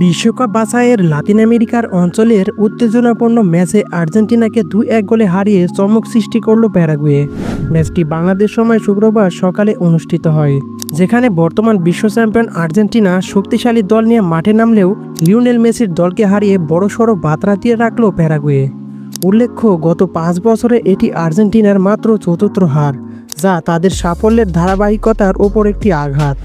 বিশ্বকাপ বাছাইয়ের লাতিন আমেরিকার অঞ্চলের উত্তেজনাপূর্ণ ম্যাচে আর্জেন্টিনাকে দুই এক গোলে হারিয়ে চমক সৃষ্টি করল প্যারাগুয়ে। ম্যাচটি বাংলাদেশ সময় শুক্রবার সকালে অনুষ্ঠিত হয়, যেখানে বর্তমান বিশ্ব চ্যাম্পিয়ন আর্জেন্টিনা শক্তিশালী দল নিয়ে মাঠে নামলেও লিওনেল মেসির দলকে হারিয়ে বড়সড় বাতরা দিয়ে রাখল প্যারাগুয়ে। উল্লেখ্য, গত পাঁচ বছরে এটি আর্জেন্টিনার মাত্র চতুর্থ হার, যা তাদের সাফল্যের ধারাবাহিকতার ওপর একটি আঘাত।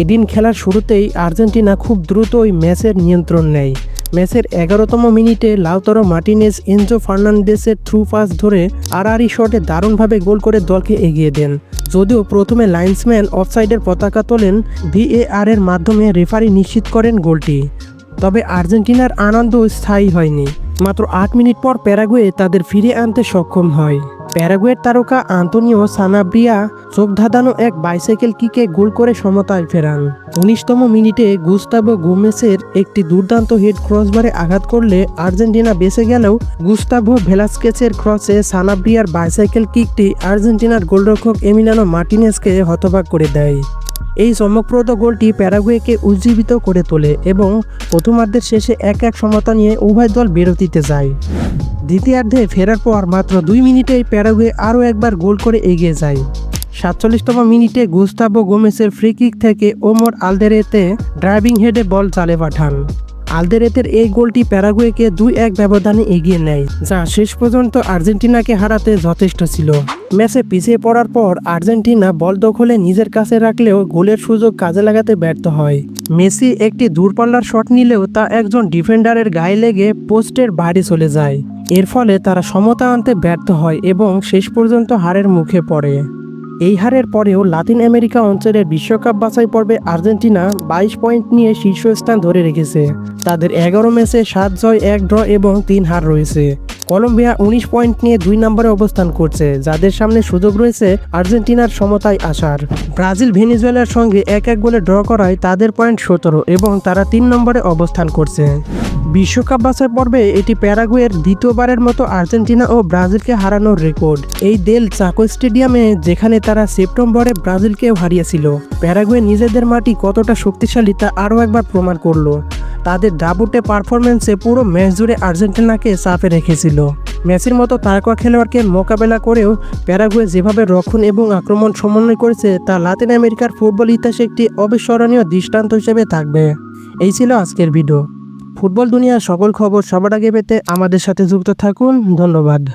এদিন খেলার শুরুতেই আর্জেন্টিনা খুব দ্রুত ওই ম্যাচের নিয়ন্ত্রণ নেয়। ম্যাচের এগারোতম মিনিটে লাউতরো মার্টিনেজ, এনজো ফার্নান্ডেসের থ্রু পাস ধরে আড়াআড়ি শটে দারুণভাবে গোল করে দলকে এগিয়ে দেন। যদিও প্রথমে লাইন্সম্যান অফসাইডের পতাকা তোলেন ভিএআর এর মাধ্যমে রেফারি নিশ্চিত করেন গোলটি। তবে আর্জেন্টিনার আনন্দ স্থায়ী হয়নি। মাত্র আট মিনিট পর প্যারাগুয়ে তাদের ফিরে আনতে সক্ষম হয়। প্যারাগুয়ের তারকা আন্তোনিও সানাব্রিয়া চোখ ধাঁধানো এক বাইসাইকেল কিকে গোল করে সমতায় ফেরান। উনিশতম মিনিটে গুস্তাবো গোমেসের একটি দুর্দান্ত হেড ক্রসবারে আঘাত করলে আর্জেন্টিনা বেঁচে গেলেও গুস্তাভো ভেলাস্কেসের ক্রসে সানাব্রিয়ার বাইসাইকেল কিকটি আর্জেন্টিনার গোলরক্ষক এমিলানো মার্টিনেসকে হতবাক করে দেয়। এই চমকপ্রদ গোলটি প্যারাগুয়েকে উজ্জীবিত করে তোলে এবং প্রথমার্ধের শেষে এক এক সমতা নিয়ে উভয় দল বিরতিতে যায়। দ্বিতীয়ার্ধে ফেরার পর মাত্র দুই মিনিটেই প্যারাগুয়ে আরও একবার গোল করে এগিয়ে যায়। সাতচল্লিশতম মিনিটে গুস্তাবো গোমেসের ফ্রি কিক থেকে ওমর আলদেরেতে ড্রাইভিং হেডে বল চালে পাঠান। আলদেরেতের এই গোলটি প্যারাগুয়েকে দুই এক ব্যবধানে এগিয়ে নেয়, যা শেষ পর্যন্ত আর্জেন্টিনাকে হারাতে যথেষ্ট ছিল। ম্যাচে পিছিয়ে পড়ার পর আর্জেন্টিনা বল দখলে নিজের কাছে রাখলেও গোলের সুযোগ কাজে লাগাতে ব্যর্থ হয়। মেসি একটি দূরপাল্লার শট নিলেও তা একজন ডিফেন্ডারের গায়ে লেগে পোস্টের বাইরে চলে যায়। এর ফলে তারা সমতা আনতে ব্যর্থ হয় এবং শেষ পর্যন্ত হারের মুখে পড়ে। এই হারের পরেও লাতিন আমেরিকা অঞ্চলের বিশ্বকাপ বাছাই পর্বে আর্জেন্টিনা বাইশ পয়েন্ট নিয়ে শীর্ষস্থান ধরে রেখেছে। তাদের এগারো ম্যাচে সাত জয় এক ড্র এবং তিন হার রয়েছে। কলম্বিয়া উনিশ পয়েন্ট নিয়ে দুই নম্বরে অবস্থান করছে, যাদের সামনে সুযোগ রয়েছে আর্জেন্টিনার সমতায় আসার। ব্রাজিল ভেনিজুয়েলার সঙ্গে এক এক গোলে ড্র করায় তাদের পয়েন্ট সতেরো এবং তারা তিন নম্বরে অবস্থান করছে। বিশ্বকাপ বাছাই পর্বে এটি প্যারাগুয়ের দ্বিতীয়বারের মতো আর্জেন্টিনা ও ব্রাজিলকে হারানোর রেকর্ড। এই দেল চাকো স্টেডিয়ামে, যেখানে তারা সেপ্টেম্বরে ব্রাজিলকেও হারিয়েছিল। প্যারাগুয়ে নিজেদের মাটি কতটা শক্তিশালী তা আরও একবার প্রমাণ করল। তাদের ডাবুটে পারফরমেন্সে পুরো ম্যাচ জুড়ে আর্জেন্টিনাকে চাপে রেখেছিল। ম্যাচের মতো তারকা খেলোয়াড়কে মোকাবেলা করেও প্যারাগুয়ে যেভাবে রক্ষণ এবং আক্রমণ সমন্বয় করেছে, তা লাতিন আমেরিকার ফুটবল ইতিহাসে একটি অবিস্মরণীয় দৃষ্টান্ত হিসেবে থাকবে। এই ছিল আজকের ভিডিও। ফুটবল দুনিয়ার সকল খবর সবার আগে পেতে আমাদের সাথে যুক্ত থাকুন। ধন্যবাদ।